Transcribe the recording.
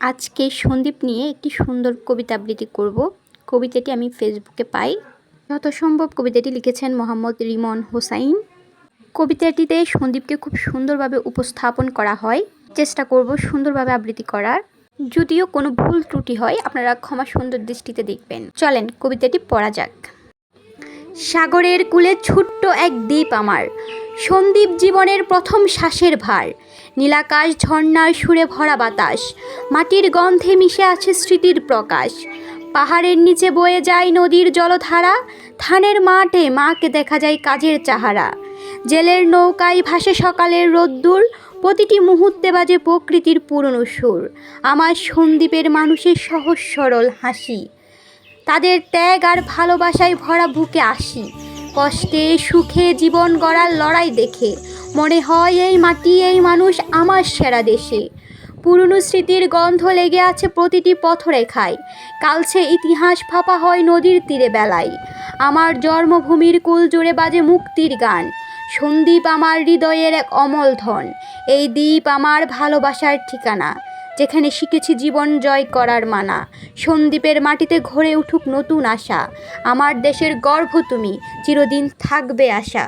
আজকে সন্দীপ নিয়ে একটি সুন্দর কবিতা আবৃত্তি করব। কবিতাটি আমি ফেসবুকে পাই। যত সম্ভব কবিতাটি লিখেছেন মোহাম্মদ রিমন হোসাইন। কবিতাটিতে সন্দীপকে খুব সুন্দরভাবে উপস্থাপন করা হয়। চেষ্টা করব সুন্দরভাবে আবৃত্তি করার। যদিও কোনো ভুল ত্রুটি হয়, আপনারা ক্ষমা সুন্দর দৃষ্টিতে দেখবেন। চলেন, কবিতাটি পড়া যাক। সাগরের কূলে ছোট্ট এক দ্বীপ আমার। সন্দীপ জীবনের প্রথম শ্বাসের ভার। নীলাকাশ ঝর্ণার সুরে ভরা বাতাস। মাটির গন্ধে মিশে আছে স্মৃতির প্রকাশ। পাহাড়ের নিচে বয়ে যায় নদীর জলধারা। ধানের মাঠে মাকে দেখা যায় কাজের চাহারা। জেলের নৌকায় ভাসে সকালের রোদ্দুর। প্রতিটি মুহূর্তে বাজে প্রকৃতির পুরনো সুর। আমার সন্দীপের মানুষের সহজ সরল হাসি। তাদের ত্যাগ আর ভালোবাসায় ভরা বুকে আসি। কষ্টে, সুখে জীবন গড়ার লড়াই দেখে। মনে হয় এই মাটি, এই মানুষ আমার সেরা দেশে। পুরনো স্মৃতির গন্ধ লেগে আছে প্রতিটি পথরেখায়। কালছে ইতিহাস ফাঁপা হয় নদীর তীরে বেলায়। আমার জন্মভূমির কুল জুড়ে বাজে মুক্তির গান। সন্দীপ আমার হৃদয়ের এক অমল ধন। এই দ্বীপ আমার ভালোবাসার ঠিকানা। যেখানে শিখেছি জীবন জয় করার মানা। সন্দীপের মাটিতে ঘরে উঠুক নতুন আশা। আমার দেশের গর্ভ তুমি, চিরদিন থাকবে আশা।